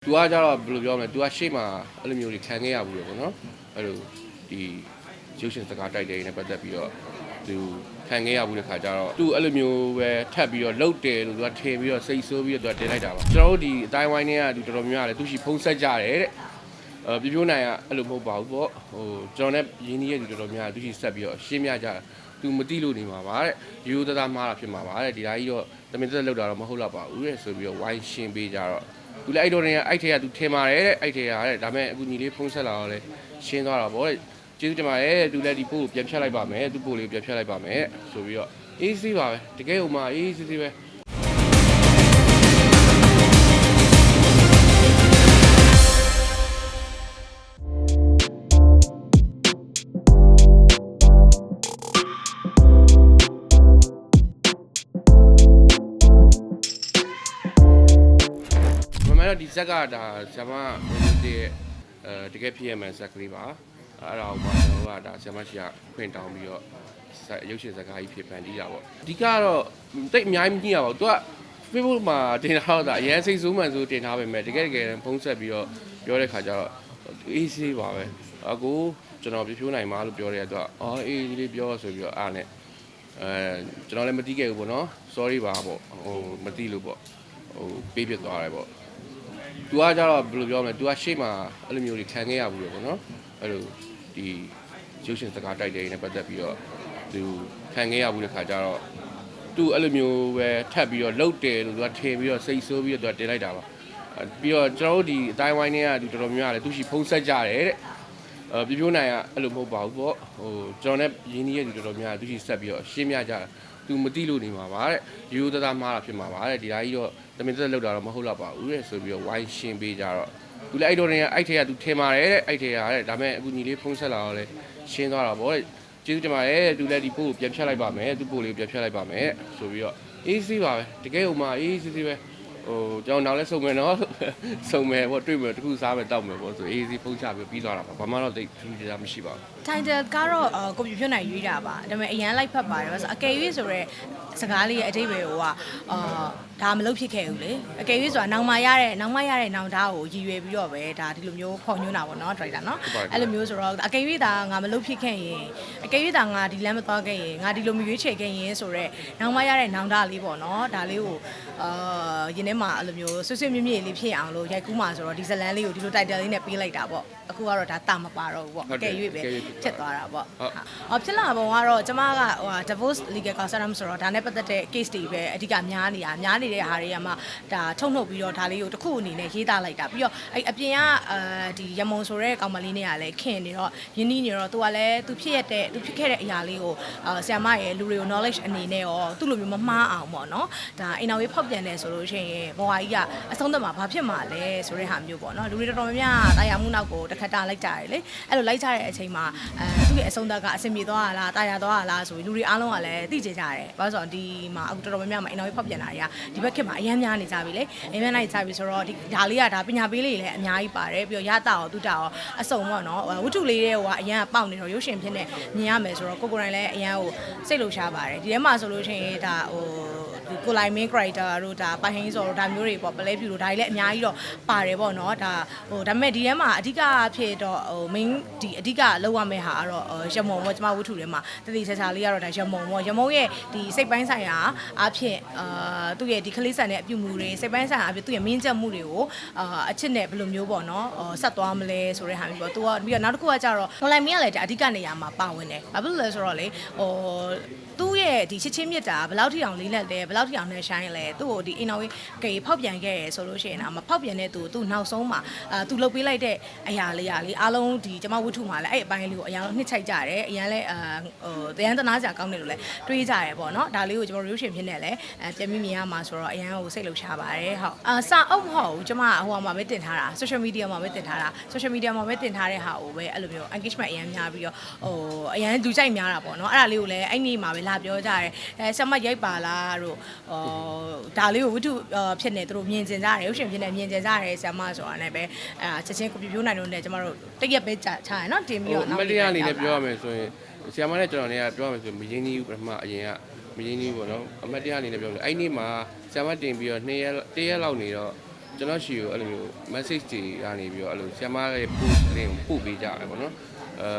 ။ तू ကကြတော့ဘယ်လိုပြောမလဲ तू ကရှေ့မှာအဲ့လိုမျိုးတွေခံခဲ့ရဘူးလေပေါ့နော်။အဲ့လိုဒီရုပ်ရှင်စကားတိုက်တဲ့နေပတ်သက်ပြီးတော့ तू ခံခဲ့ရဘူးတဲ့ခါကျတော့ तू အဲ့လိုမျိုးပဲထပ်ပြီးတော့လှုပ်တယ်လို့ तू ကထင်ပြီးတော့စိတ်ဆိုးပြီးတော့ तू တင်လိုက်တာပါ။ကျွန်တော်တို့ဒီအတိုင်းဝိုင်းတွေက तू တော်တော်များများလေ तू ရှိဖုံးဆက်ကြတယ်တဲ့။အဲပြပြိုးနိုင်ကအဲ့လိုမဟုတ်ပါဘူးပေါ့ဟိုကျွန်တော်နဲ့ရင်းနှီးရတဲ့သူတော်တော်များများသူရှိဆက်ပြီးတော့ရှင်းပြကြတာသူမတိလို့နေမှာပါတဲ့ရိုးရိုးသားသားမှားတာဖြစ်မှာပါတဲ့ဒီတိုင်းကြီးတော့တမင်သက်သက်လောက်တာတော့မဟုတ်တော့ပါဘူးတဲ့ဆိုပြီးတော့ဝိုင်းရှင်းပေးကြတော့ သူလည်းအဲ့တော့နေအဲ့ထဲကသူထင်ပါတယ်တဲ့အဲ့ထဲကတဲ့ဒါပေမဲ့အခုညီလေးဖုန်းဆက်လာတော့လေရှင်းသွားတာပေါ့တဲ့ကျေးဇူးတင်ပါတယ်တဲ့သူလည်းဒီပို့ကိုပြန်ဖြတ်လိုက်ပါမယ်သူပို့လေးကိုပြန်ဖြတ်လိုက်ပါမယ်ဆိုပြီးတော့အေးစီးပါပဲတကယ်ဟိုမှာအေးစီးစီးပဲ တော့ဒီဇက်ကဒါဆရာမဝင်တဲ့အဲတကယ်ဖြစ်ရမှန်ဇက်ကလေးပါအဲ့ဒါကိုမှကျွန်တော်ကဒါဆရာမရှိကခွင့်တောင်းပြီးတော့ဇက်ရုပ်ရှင်ဇာတ်ကားကြီးဖြစ်ဖန်တီးတာပေါ့အဓိကတော့တိတ်အများကြီးမကြည့်ရပါဘူးသူက Facebook မှာတင်ထားတော့ဒါအရင်စိတ်ဆိုးမှန်ဆိုတင်ထားပေမဲ့တကယ်တကယ်ဖုံးဆက်ပြီးတော့ပြောတဲ့ခါကျတော့အေးဆေးပါပဲအကူကျွန်တော်ပြဖြိုးနိုင်မှာလို့ပြောတယ်သူကအော်အေးဒီလေးပြောဆိုပြီးတော့အားနဲ့အဲကျွန်တော်လည်းမသိခဲ့ဘူးပေါ့နော် sorry ပါပေါ့ဟိုမသိလို့ပေါ့ဟိုပေးပြသွားတယ်ပေါ့ तू ကကြတော့ဘယ်လိုပြောမလဲ तू ကရှေ့မှာအဲ့လိုမျိုးတွေခံခဲ့ရဘူးလေပေါ့နော်အဲ့လိုဒီရုပ်ရှင်စကားတိုက်တဲ့နေပတ်သက်ပြီးတော့ तू ခံခဲ့ရဘူးတဲ့ခါကျတော့ तू အဲ့လိုမျိုးပဲထပ်ပြီးတော့လှုပ်တယ်လို့ तू ကထင်ပြီးတော့စိတ်ဆိုးပြီးတော့ तू တင်လိုက်တာပါအဲ့ပြီးတော့ကျွန်တော်တို့ဒီအတိုင်းဝိုင်းတွေက तू တော်တော်များများလေ तू ရှိဖုံးဆက်ကြတယ်တဲ့အဲပြပြိုးနိုင်ကအဲ့လိုမဟုတ်ပါဘူးပေါ့ဟိုကျွန်တော်နဲ့ရင်းနှီးရတဲ့သူတော်တော်များများ तू ရှိဆက်ပြီးတော့ရှင်းပြကြတာ သူမသိလို့နေမှာပါတဲ့ရိုးသားသားမှားတာဖြစ်မှာပါတဲ့ဒီဓာကြီးတော့တမင်သက်လောက်တာတော့မဟုတ်တော့ပါဘူးတဲ့ဆိုပြီးတော့ဝိုင်းရှင်းပေးကြတော့သူလည်းအဲ့တော့နေအဲ့ထဲကသူထင်ပါတယ်တဲ့အဲ့ထဲကတဲ့ဒါပေမဲ့အခုညီလေးဖုန်းဆက်လာတော့လေရှင်းသွားတာပေါ့တဲ့ကျေးဇူးတင်ပါတယ်သူလည်းဒီပို့ကိုပြန်ဖြတ်လိုက်ပါမယ်သူပို့လေးကိုပြန်ဖြတ်လိုက်ပါမယ်ဆိုပြီးတော့အေးဆေးပါပဲတကယ်ဟိုမှာအေးဆေးဆေးပဲဟိုကျွန်တော်နောက်လည်းစုံမယ်နော်စုံမယ်ပေါ့တွေ့မယ်တခုစားမယ်တောက်မယ်ပေါ့ဆိုအေးဆေးဖုန်းချပြီးပြီးသွားတာပါဘာမှတော့တိတ်ထူးခြားမရှိပါဘူး title ကတော့အာကွန်ပျူတာနိုင်ရွေးတာပါဒါပေမဲ့အရန်လိုက်ဖတ်ပါတယ်ဆိုတော့အကယ်၍ဆိုတော့စကားလေးရဲ့အတိတ်ပဲဟိုကအာဒါမလုပ်ဖြစ်ခဲ့ဘူးလေအကယ်၍ဆိုတာနောင်မရတဲ့နောင်မရတဲ့နောင်သားကိုရည်ရွယ်ပြီးတော့ပဲဒါဒီလိုမျိုးဖော်ညွှန်းတာပေါ့နော် director နော်ဟုတ်ပါတယ်အဲ့လိုမျိုးဆိုတော့အကယ်၍ဒါငါမလုပ်ဖြစ်ခဲ့ရင်အကယ်၍ဒါငါဒီလမ်းမသွားခဲ့ရင်ငါဒီလိုမရွေးချယ်ခဲ့ရင်ဆိုတော့နောင်မရတဲ့နောင်သားလေးပေါ့နော်ဒါလေးကိုအာယင်းထဲမှာအဲ့လိုမျိုးဆွဆွမြင့်မြင့်လေးဖြစ်အောင်လို့ရိုက်ကူးမှာဆိုတော့ဒီဇလန်လေးကိုဒီလို title လေးနဲ့ပေးလိုက်တာပေါ့အခုကတော့ဒါတာမပါတော့ဘူးပေါ့ဟုတ်အတယ်ကယ်၍ပဲအကယ်၍ဖြစ်ဖြစ်သွားသွားတာပေါ့ဟုတ်ဟောဖြစ်လာပုံကတော့ကျမကဟိုဟာ divorce legal consultant ဆိုတော့ဒါနဲ့ပတ်သက်တဲ့ case တွေပဲအဓိကများနေတာများနေတဲ့ဟာတွေကမှဒါထုတ်နှုတ်ပြီးတော့ဒါလေးကိုတစ်ခုအနေနဲ့ရေးသားလိုက်တာပြီးတော့အဲ့အပြင်ကအဲဒီရမုံဆိုတဲ့ကောင်မလေးနဲ့ကလည်းခင်နေတော့ယင်းနီးနေတော့သူကလည်းသူဖြစ်ရတဲ့သူဖြစ်ခဲ့တဲ့အရာလေးကိုအာဆ iam မရဲ့လူတွေကို knowledge အနေနဲ့ရောသူ့လိုမျိုးမမှားအောင်ပေါ့နော်ဒါအိမ်တော်ရေးဖောက်ပြန်တယ်ဆိုလို့ရှိရင်ဘဝကြီးကအဆုံးသတ်မှာဘာဖြစ်မှာလဲဆိုတဲ့ဟာမျိုးပေါ့နော်လူတွေတော်တော်များများတာယာမှုနောက်ကိုတစ်ခါတာလိုက်ကြတယ်လေအဲ့လိုလိုက်ကြတဲ့အချိန်မှာအဲသူ့ရဲ့အဆုံးသတ်ကအဆင်ပြေသွားတာလားတာယာသွားတာလားဆိုပြီးလူတွေအားလုံးကလည်းသိကြကြတယ်ဘာလို့ဆိုတော့ဒီမှာအခုတော်တော်များများမှာအိမ်တော်ရေးဖောက်ပြန်တာတွေကဒီဘက်ခေတ်မှာအများများနေကြပြီလေအများများနေကြပြီဆိုတော့ဒီဒါလေးကဒါပညာပေးလေးတွေလည်းအများကြီးပါတယ်ပြီးတော့ရတာရောသူတာရောအစုံပေါ့နော်ဝတ္ထုလေးတွေကအရန်ပေါက်နေတော့ရုပ်ရှင်ဖြစ်နေမြင်ရမယ်ဆိုတော့ကိုကိုယ်တိုင်လည်းအရန်ကိုစိတ်လှုပ်ရှားပါတယ်ဒီထဲမှာဆိုလို့ရှိရင်ဒါဟိုဒီ ကိုလိုက်မင်း character တို့ဒါပိုင်ဟင်းစော်တို့ဒါမျိုးတွေပေါ့ပလဲပြူတို့ဒါတွေလည်းအများကြီးတော့ပါတယ်ပေါ့နော်ဒါဟိုဒါပေမဲ့ဒီထဲမှာအဓိကဖြစ်တော့ဟို main ဒီအဓိကလောက်ရမယ့်ဟာကတော့ရမုံပေါ့ကျမဝတ္ထုထဲမှာတတိချာချာလေးကတော့ဒါရမုံပေါ့ရမုံရဲ့ဒီစိတ်ပိုင်းဆိုင်ရာအဖြစ်အာသူ့ရဲ့ဒီကလေးဆန်တဲ့အပြုမှုတွေစိတ်ပိုင်းဆိုင်ရာအဖြစ်သူ့ရဲ့မင်းချက်မှုတွေကိုအာအချစ်နဲ့ဘယ်လိုမျိုးပေါ့နော်ဆက်သွားမလဲဆိုတဲ့ဟာမျိုးပေါ့သူကပြီးတော့နောက်တစ်ခုကကြတော့ကိုလိုက်မင်းကလည်းဒါအဓိကနေရာမှာပါဝင်တယ်ဘာဖြစ်လို့လဲဆိုတော့လေဟိုသူ့ရဲ့ဒီချစ်ချင်းမြတ်တာဘယ်လောက်ထိအောင်လေးလက်လဲဘယ်လောက်ထိအောင်နဲ့ရှိုင်းလဲသူ့ကိုဒီအိမ်တော်ကြီးကေဖောက်ပြန်ခဲ့ရဆိုလို့ရှိရင်တော့မဖောက်ပြန်တဲ့သူသူနောက်ဆုံးမှာအာသူလုပ်ပေးလိုက်တဲ့အရာလေးရာလေးအားလုံးဒီကျမဝတ္ထုမှာလည်းအဲ့အပိုင်းလေးကိုအရင်နှစ်ချိုက်ကြတယ်အရင်လည်းအာဟိုတရန်တနာစရာကောင်းတယ်လို့လည်းတွေးကြတယ်ပေါ့နော်ဒါလေးကိုကျမတို့ရုပ်ရှင်ဖြစ်နေလဲအဲပြန်ပြီးမြင်ရမှာဆိုတော့အရင်ကိုစိတ်လှုပ်ရှားပါတယ်ဟုတ်အာစာအုပ်မဟုတ်ဘူးကျမဟိုမှာပဲတင်ထားတာ social media မှာပဲတင်ထားတာ social media မှာပဲတင်ထားတဲ့ဟာကိုပဲအဲ့လိုမျိုး engagement အရင်များပြီးတော့ဟိုအရင်လူကြိုက်များတာပေါ့နော်အဲ့ဒါလေးကိုလည်းအဲ့နေ့မှာပဲလာပြောကြတယ်အဲဆမရိုက်ပါလားတို့ဟိုဒါလေးကိုဝတ္ထုဖြစ်နေသူတို့မြင်ကျင်ကြတယ်ရုပ်ရှင်ဖြစ်နေမြင်ကျင်ကြတယ်ဆမဆိုတာနဲ့ပဲအဲချက်ချင်းကိုပြပြိုးနိုင်လို့နဲ့ကျမတို့တရက်ပဲကြာချာရနော်တင်ပြီးဟိုတော့အမတရားအနေနဲ့ပြောရမယ်ဆိုရင်ဆရာမနဲ့ကျွန်တော်နဲ့ကပြောရမယ်ဆိုရင်မရင်းနှီးဘူးပထမအရင်ကမရင်းနှီးဘူးပေါ့နော်အမတရားအနေနဲ့ပြောလို့အဲ့ဒီမှာဆရာမတင်ပြီးတော့2ရက်1ရက်လောက်နေတော့ကျွန်တော်ရှိကိုအဲ့လိုမျိုး message တွေကနေပြီးတော့အဲ့လိုဆ iam ရဲ့ post တွေကိုပို့ပေးကြတယ်ပေါ့နော်အဲ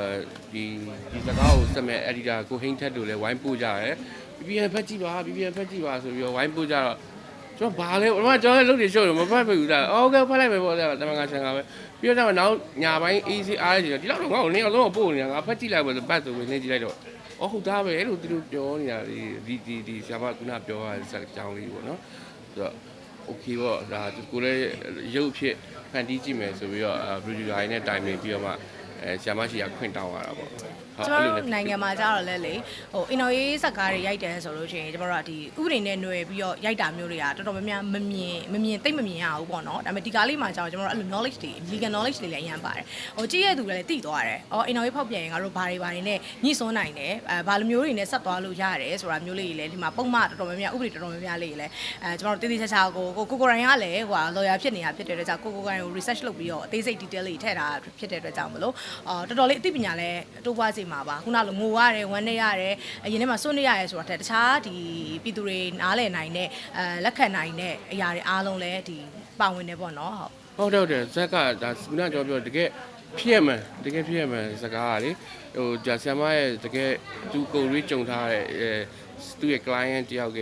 ဒီဒီစကားကိုစက်မဲ့ editor ကိုဟိန်းထက်တို့လည်းဝိုင်းပို့ကြတ ယ် BBN ဖက်ကြည့်ပါ BBN ဖက်ကြည့်ပါဆိုပြီးတော့ဝိုင်းပို့ကြတော့ကျွန်တော်ဘာလဲဘာမှကျွန်တော်လုပ်နေရှုပ်တယ်မဖတ်ဘူးလားအော်ကဖတ်လိုက်မယ်ပေါ့တမန်ကဆန်ကပဲပြီးတော့နောက်ညာပိုင်း easy အားရဒီလောက်တော့ငါ့ကိုနင်းအောင်လုံးပို့နေတာငါဖက်ကြည့်လိုက်ပါဆိုပတ်ဆိုပြီးနင်းကြည့်လိုက်တော့အော်ဟုတ်သားပဲလို့သူတို့ပြောနေတာဒီဒီဒီဆရာမကပြောရတဲ့စက်ကြောင်းလေးပေါ့နော်ဆိုတော့ okay ပေါ့ဒါကိုလည်းရုပ်ဖြစ်ဖန်တီးကြည့်မယ်ဆိုပြီးတော့ producer တွေနဲ့တိုင်ပင်ပြီးတော့မှ အဲဆရာမရှိရခွင့်တောင်းရတာပေါ့ဟုတ်ကျွန်အဲ့တော်လိုတို့နဲ့နိုင်ငံမှာကြတော့လဲလေဟိုအင်တော်ရေးဇက်ကားတွေရိုက်တယ်ဆိုလို့ရှိရင်ကျွန်တော်တို့ကဒီဥပဒေနဲ့ຫນွယ်ပြီးတော့ရိုက်တာမျိုးတွေကတော်တော်များများမမြင်မမြင်သိမ့်မမြင်ရဘူးပေါ့နော်ဒါပေမဲ့ဒီကားလေးမှာကျတော့ကျွန်တော်တို့အဲ့လို knowledge တွေ legal knowledge တွေလည်းအရင်ပါတယ်ဟိုကြည့်ရတဲ့သူတွေလည်းသိသွားတယ်အော်အင်တော်ရေးဖောက်ပြန်ရင်ငါတို့ဘာတွေဘာတွေနဲ့ညှိစွန်းနိုင်တယ်အဲဘာလိုမျိုးတွေနဲ့ဆက်သွားလို့ရတယ်ဆိုတာမျိုးလေးတွေလည်းဒီမှာပုံမှန်တော်တော်များများဥပဒေတော်တော်များများလေးတွေလည်းအဲကျွန်တော်တို့တည်တည်ချာချာကိုကိုကိုကိုရိုင်းကလည်းဟို lawyer ဖြစ်နေတာဖြစ်တဲ့အတွက်ကြောင့်ကိုကိုကိုရိုင်းကို research လုပ်ပြီးတော့အသေးစိတ် detail တွေထည့်ထားဖြစ်တဲ့အတွက်ကြောင့်မလို့အော်တော်တော်လေးအသိပညာလည်းတိုးပွားစေမှာပါခုနလိုငိုရတယ်ဝမ်းနေရတယ်အရင်ထဲမှာစွန့်နေရတယ်ဆိုတာထက်တခြားဒီပြည်သူတွေနားလည်နိုင်တဲ့အဲလက်ခံနိုင်တဲ့အရာတွေအားလုံးလည်းဒီပါဝင်နေပေါ့နော်ဟုတ်ဟုတ်တယ်ဟုတ်တယ်ဇက်ကဒါခုနကကျွန်တော်ပြောတကယ်ဖြစ်ရမှန်တကယ်ဖြစ်ရမှန်စကားကလေဟိုဂျာဆီယမရဲ့တကယ်သူကိုရီးကြုံထားတဲ့အဲသူ့ရဲ့ client တယောက်က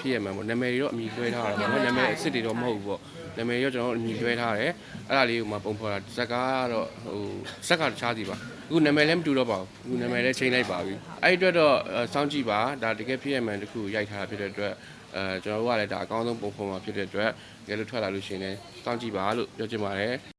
ဖြစ်ရမှန်ပေါ့နာမည်တွေတော့အမည်လွှဲထားတာပေါ့နော်နာမည်အစ်စ်တွေတော့မဟုတ်ဘူးပေါ့နာမည်ရောကျွန်တော်အမည်လွှဲထားတယ်အဲ့ဒါလေးကိုမှပုံဖော်တာဇက်ကားကတော့ဟိုဇက်ကတခြားစီပါအခုနာမည်လည်းမတူတော့ပါဘူးအခုနာမည်လည်းချိန်လိုက်ပါပြီအဲ့ဒီအတွက်တော့စောင့်ကြည့်ပါဒါတကယ်ဖြစ်ရမှန်တစ်ခုရိုက်ထားတာဖြစ်တဲ့အတွက်အဲကျွန်တော်တို့ကလည်းဒါအကောင်းဆုံးပုံဖော်မှာဖြစ်တဲ့အတွက်တကယ်လို့ထွက်လာလို့ရှိရင်လည်းစောင့်ကြည့်ပါလို့ပြောချင်ပါတယ်